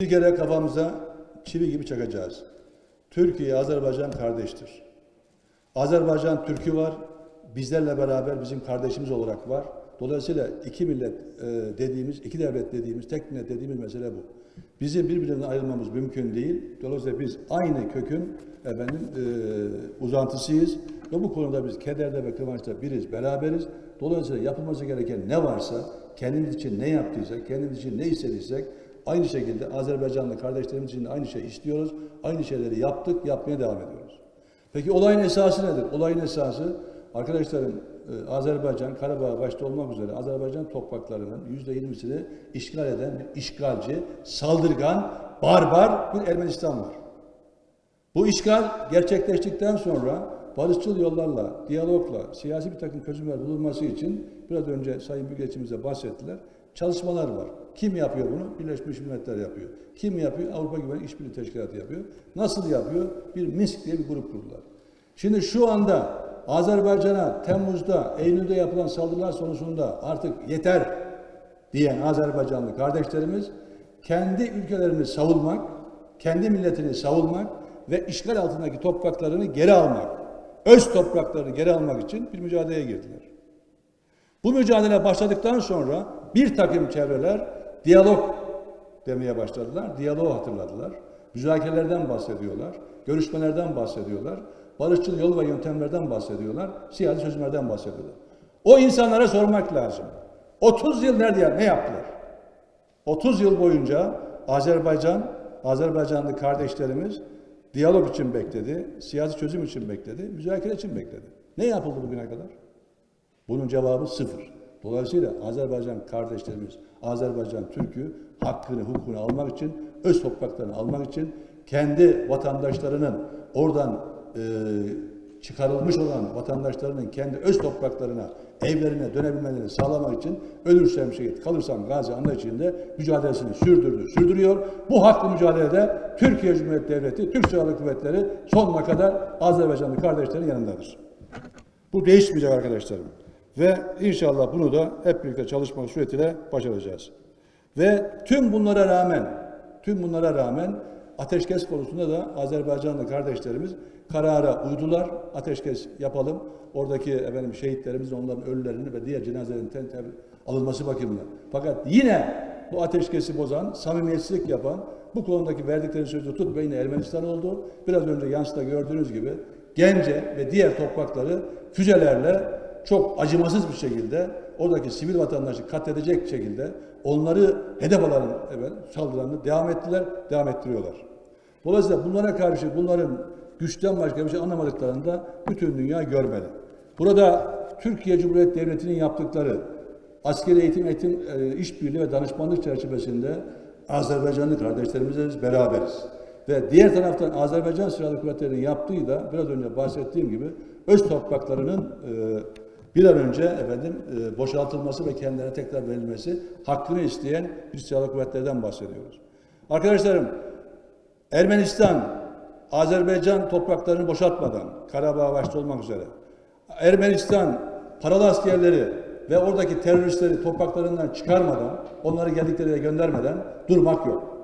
Bir kere kafamıza çivi gibi çakacağız. Türkiye, Azerbaycan kardeştir. Azerbaycan Türk'ü var, bizlerle beraber bizim kardeşimiz olarak var. Dolayısıyla iki millet e, dediğimiz, iki devlet dediğimiz, tek millet dediğimiz mesele bu. Bizim birbirinden ayrılmamız mümkün değil. Dolayısıyla biz aynı kökün efendim e, uzantısıyız ve bu konuda biz kederde ve kıvançta biriz, beraberiz. Dolayısıyla yapılması gereken ne varsa, kendimiz için ne yaptıysak, kendimiz için ne istediysek aynı şekilde Azerbaycanlı kardeşlerimiz için de aynı şey istiyoruz. Aynı şeyleri yaptık, yapmaya devam ediyoruz. Peki olayın esası nedir? Olayın esası arkadaşlarım e, Azerbaycan, Karabağ başta olmak üzere Azerbaycan topraklarının yüzde yirmisini işgal eden bir işgalci, saldırgan, barbar bir Ermenistan var. Bu işgal gerçekleştikten sonra barışçıl yollarla, diyalogla, siyasi bir takım çözümler bulunması için biraz önce Sayın Büyükelçimize bahsettiler. Çalışmalar var. Kim yapıyor bunu? Birleşmiş Milletler yapıyor. Kim yapıyor? Avrupa Güvenlik İşbirliği Teşkilatı yapıyor. Nasıl yapıyor? Bir MISK diye bir grup kurdular. Şimdi şu anda Azerbaycan'a Temmuz'da, Eylül'de yapılan saldırılar sonucunda artık yeter diyen Azerbaycanlı kardeşlerimiz kendi ülkelerini savunmak, kendi milletini savunmak ve işgal altındaki topraklarını geri almak, öz topraklarını geri almak için bir mücadeleye girdiler. Bu mücadele başladıktan sonra bir takım çevreler diyalog demeye başladılar. Diyaloğu hatırladılar. Müzakerelerden bahsediyorlar. Görüşmelerden bahsediyorlar. Barışçıl yol ve yöntemlerden bahsediyorlar. Siyasi çözümlerden bahsediyorlar. O insanlara sormak lazım. 30 yıl nerede ne yaptılar? 30 yıl boyunca Azerbaycan, Azerbaycanlı kardeşlerimiz diyalog için bekledi, siyasi çözüm için bekledi, müzakere için bekledi. Ne yapıldı bugüne kadar? Bunun cevabı sıfır. Dolayısıyla Azerbaycan kardeşlerimiz, Azerbaycan Türk'ü hakkını, hukukunu almak için, öz topraklarını almak için, kendi vatandaşlarının oradan e, çıkarılmış olan vatandaşlarının kendi öz topraklarına, evlerine dönebilmelerini sağlamak için ölürsem şehit, kalırsam gazi anlayışında mücadelesini sürdürdü, sürdürüyor. Bu haklı mücadelede Türkiye Cumhuriyeti Devleti, Türk Silahlı Kuvvetleri sonuna kadar Azerbaycanlı kardeşlerin yanındadır. Bu değişmeyecek arkadaşlarım. Ve inşallah bunu da hep birlikte çalışmak suretiyle başaracağız. Ve tüm bunlara rağmen, tüm bunlara rağmen ateşkes konusunda da Azerbaycanlı kardeşlerimiz karara uydular. Ateşkes yapalım. Oradaki efendim şehitlerimizin onların ölülerini ve diğer cenazelerin ten ten alınması bakımından. Fakat yine bu ateşkesi bozan, samimiyetsizlik yapan, bu konudaki verdikleri sözü tutmayın Ermenistan oldu. Biraz önce Yansı'da gördüğünüz gibi Gence ve diğer toprakları füzelerle çok acımasız bir şekilde oradaki sivil vatandaşı katledecek şekilde onları hedef alan evet, saldırılarını devam ettiler, devam ettiriyorlar. Dolayısıyla bunlara karşı bunların güçten başka bir şey anlamadıklarını da bütün dünya görmeli. Burada Türkiye Cumhuriyeti Devleti'nin yaptıkları askeri eğitim, eğitim e, işbirliği ve danışmanlık çerçevesinde Azerbaycanlı kardeşlerimizle beraberiz. Ve diğer taraftan Azerbaycan Silahlı Kuvvetleri'nin yaptığı da biraz önce bahsettiğim gibi öz topraklarının e, bir an önce efendim e, boşaltılması ve kendilerine tekrar verilmesi hakkını isteyen silahlı kuvvetlerden bahsediyoruz. Arkadaşlarım Ermenistan Azerbaycan topraklarını boşaltmadan Karabağ başta olmak üzere Ermenistan paralı askerleri ve oradaki teröristleri topraklarından çıkarmadan, onları geldikleri yere göndermeden durmak yok.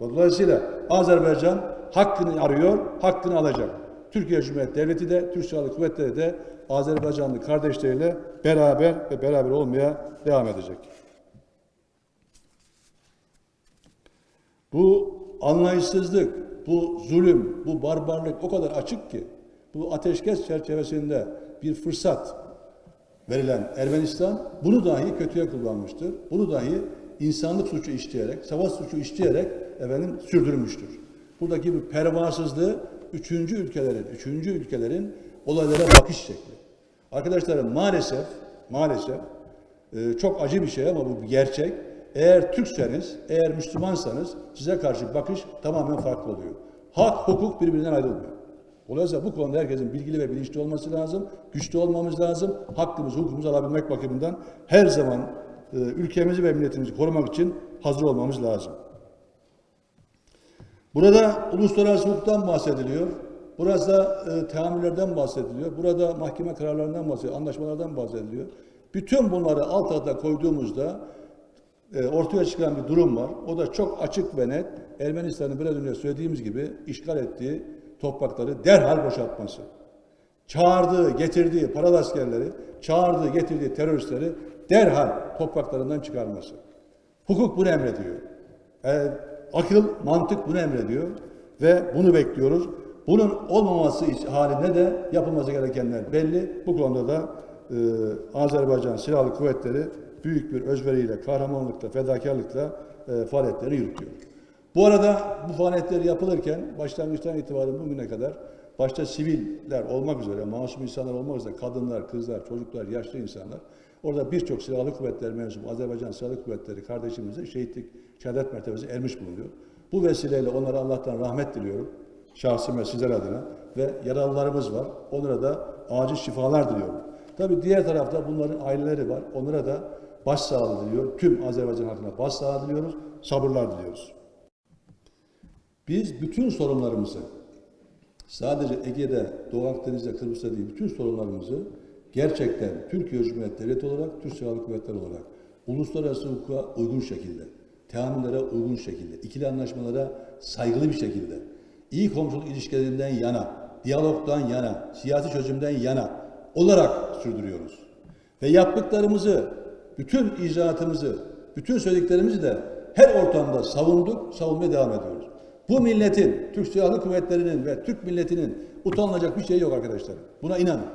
Dolayısıyla Azerbaycan hakkını arıyor, hakkını alacak. Türkiye Cumhuriyeti Devleti de, Türk Silahlı Kuvvetleri de Azerbaycanlı kardeşleriyle beraber ve beraber olmaya devam edecek. Bu anlayışsızlık, bu zulüm, bu barbarlık o kadar açık ki bu ateşkes çerçevesinde bir fırsat verilen Ermenistan bunu dahi kötüye kullanmıştır. Bunu dahi insanlık suçu işleyerek, savaş suçu işleyerek efendim sürdürmüştür. Buradaki bu pervasızlığı üçüncü ülkelerin, üçüncü ülkelerin olaylara bakış şekli. Arkadaşlar maalesef, maalesef e, çok acı bir şey ama bu bir gerçek. Eğer Türkseniz, eğer Müslümansanız size karşı bakış tamamen farklı oluyor. Hak, hukuk birbirinden ayrılmıyor. Dolayısıyla bu konuda herkesin bilgili ve bilinçli olması lazım. Güçlü olmamız lazım. Hakkımızı, hukukumuzu alabilmek bakımından her zaman e, ülkemizi ve milletimizi korumak için hazır olmamız lazım. Burada uluslararası hukuktan bahsediliyor. Burada e, teamüllerden bahsediliyor. Burada mahkeme kararlarından bahsediliyor, anlaşmalardan bahsediliyor. Bütün bunları alt alta koyduğumuzda e, ortaya çıkan bir durum var. O da çok açık ve net. Ermenistan'ın biraz önce söylediğimiz gibi işgal ettiği toprakları derhal boşaltması. Çağırdığı, getirdiği paralı askerleri, çağırdığı, getirdiği teröristleri derhal topraklarından çıkarması. Hukuk bunu emrediyor. E, akıl, mantık bunu emrediyor ve bunu bekliyoruz. Bunun olmaması halinde de yapılması gerekenler belli. Bu konuda da e, Azerbaycan Silahlı Kuvvetleri büyük bir özveriyle, kahramanlıkla, fedakarlıkla e, faaliyetlerini yürütüyor. Bu arada bu faaliyetler yapılırken başlangıçtan itibaren bugüne kadar başta siviller olmak üzere, masum insanlar olmak üzere kadınlar, kızlar, çocuklar, yaşlı insanlar orada birçok silahlı kuvvetler mensubu Azerbaycan Silahlı Kuvvetleri kardeşimize şehitlik, şehadet mertebesi ermiş bulunuyor. Bu vesileyle onlara Allah'tan rahmet diliyorum. Şahsım ve sizler adına ve yaralılarımız var. Onlara da acil şifalar diliyorum. Tabii diğer tarafta bunların aileleri var. Onlara da başsağlığı diliyor. Tüm Azerbaycan halkına başsağlığı diliyoruz. Sabırlar diliyoruz. Biz bütün sorunlarımızı sadece Ege'de, Doğu Akdeniz'de, Kıbrıs'ta değil bütün sorunlarımızı gerçekten Türkiye Cumhuriyeti Devleti olarak, Türk Silahlı Kuvvetleri olarak uluslararası hukuka uygun şekilde, teamüllere uygun şekilde, ikili anlaşmalara saygılı bir şekilde, iyi komşuluk ilişkilerinden yana, diyalogdan yana, siyasi çözümden yana olarak sürdürüyoruz. Ve yaptıklarımızı, bütün icraatımızı, bütün söylediklerimizi de her ortamda savunduk, savunmaya devam ediyoruz. Bu milletin, Türk Silahlı Kuvvetleri'nin ve Türk milletinin utanılacak bir şey yok arkadaşlar. Buna inanın.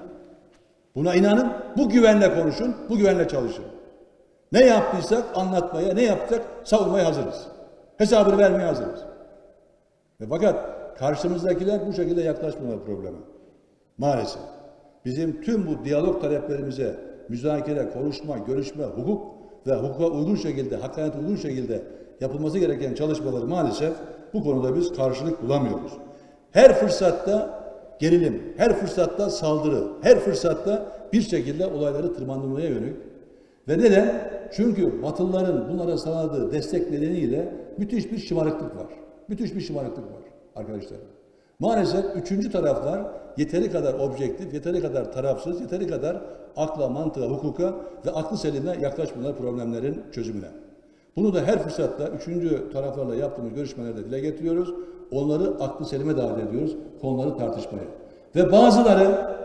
Buna inanın, bu güvenle konuşun, bu güvenle çalışın. Ne yaptıysak anlatmaya, ne yaptık savunmaya hazırız. Hesabını vermeye hazırız. Ve fakat karşımızdakiler bu şekilde yaklaşmıyorlar probleme. Maalesef. Bizim tüm bu diyalog taleplerimize müzakere, konuşma, görüşme, hukuk ve hukuka uygun şekilde, hakkaniyete uygun şekilde yapılması gereken çalışmaları maalesef bu konuda biz karşılık bulamıyoruz. Her fırsatta gerilim, her fırsatta saldırı, her fırsatta bir şekilde olayları tırmandırmaya yönelik. Ve neden? Çünkü Batılıların bunlara sağladığı destek nedeniyle müthiş bir şımarıklık var. Müthiş bir şımarıklık var arkadaşlar. Maalesef üçüncü taraflar yeteri kadar objektif, yeteri kadar tarafsız, yeteri kadar akla, mantığa, hukuka ve aklı selimle yaklaşmıyorlar problemlerin çözümüne. Bunu da her fırsatta üçüncü taraflarla yaptığımız görüşmelerde dile getiriyoruz. Onları aklı selime davet ediyoruz, konuları tartışmaya. Ve bazıları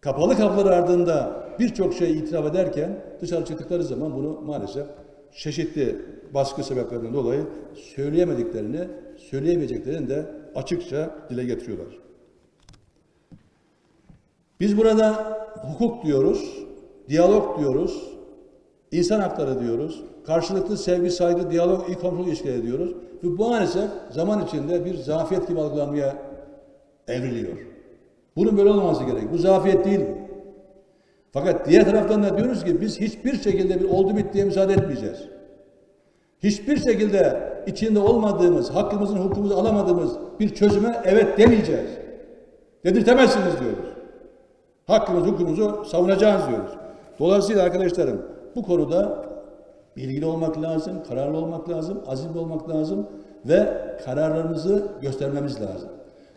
kapalı kapılar ardında birçok şey itiraf ederken dışarı çıktıkları zaman bunu maalesef çeşitli baskı sebeplerinden dolayı söyleyemediklerini, söyleyemeyeceklerini de açıkça dile getiriyorlar. Biz burada hukuk diyoruz, diyalog diyoruz, insan hakları diyoruz, karşılıklı sevgi, saygı, diyalog, iyi komşuluk ilişkileri diyoruz. Ve bu maalesef zaman içinde bir zafiyet gibi algılanmaya evriliyor. Bunun böyle olmaması gerek. Bu zafiyet değil bu. Fakat diğer taraftan da diyoruz ki biz hiçbir şekilde bir oldu bittiye müsaade etmeyeceğiz. Hiçbir şekilde içinde olmadığımız, hakkımızın hukukumuzu alamadığımız bir çözüme evet demeyeceğiz. Dedirtemezsiniz diyoruz. Hakkımız, hukukumuzu savunacağız diyoruz. Dolayısıyla arkadaşlarım bu konuda bilgili olmak lazım, kararlı olmak lazım, azimli olmak lazım ve kararlarımızı göstermemiz lazım.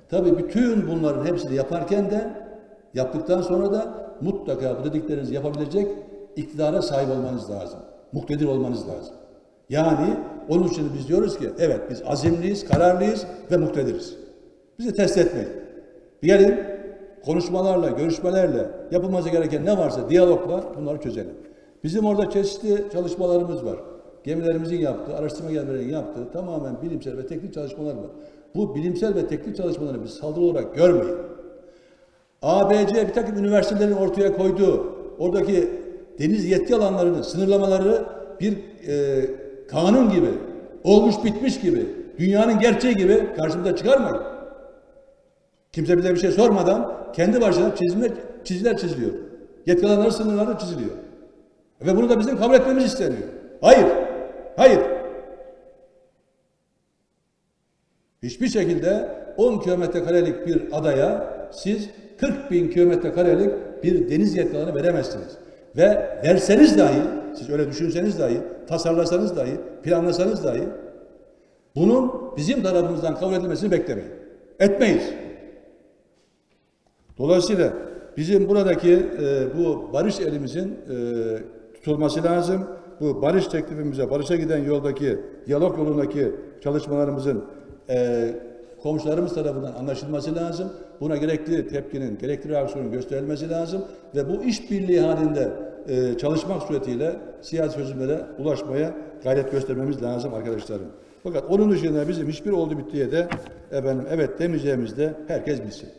Tabii bütün bunların hepsini yaparken de yaptıktan sonra da mutlaka bu dediklerinizi yapabilecek iktidara sahip olmanız lazım. Muktedir olmanız lazım. Yani onun için biz diyoruz ki evet biz azimliyiz, kararlıyız ve muktediriz. Bizi test etmeyin. Gelin konuşmalarla, görüşmelerle yapılması gereken ne varsa diyalogla bunları çözelim. Bizim orada çeşitli çalışmalarımız var. Gemilerimizin yaptığı, araştırma gemilerinin yaptığı tamamen bilimsel ve teknik çalışmalar var. Bu bilimsel ve teknik çalışmaları biz saldırı olarak görmeyin. ABC bir takım üniversitelerin ortaya koyduğu oradaki deniz yetki alanlarını, sınırlamaları bir e, kanun gibi, olmuş bitmiş gibi, dünyanın gerçeği gibi karşımıza çıkarmayın. Kimse bize bir şey sormadan kendi başına çizimler, çiziler çiziliyor. Yetki alanları, sınırları çiziliyor. Ve bunu da bizim kabul etmemiz isteniyor. Hayır, hayır. Hiçbir şekilde 10 kilometre karelik bir adaya siz 40 bin kilometre karelik bir deniz yetki alanı veremezsiniz. Ve verseniz dahi, siz öyle düşünseniz dahi, tasarlasanız dahi, planlasanız dahi bunun bizim tarafımızdan kabul edilmesini beklemeyin. Etmeyiz. Dolayısıyla bizim buradaki e, bu barış elimizin e, tutulması lazım. bu barış teklifimize, barışa giden yoldaki, diyalog yolundaki çalışmalarımızın eee komşularımız tarafından anlaşılması lazım. Buna gerekli tepkinin, gerekli reaksiyonun gösterilmesi lazım ve bu işbirliği halinde eee, çalışmak suretiyle siyasi çözümlere ulaşmaya gayret göstermemiz lazım arkadaşlarım. Fakat onun dışında bizim hiçbir oldu bittiye de efendim evet demeyeceğimizde herkes bilsin.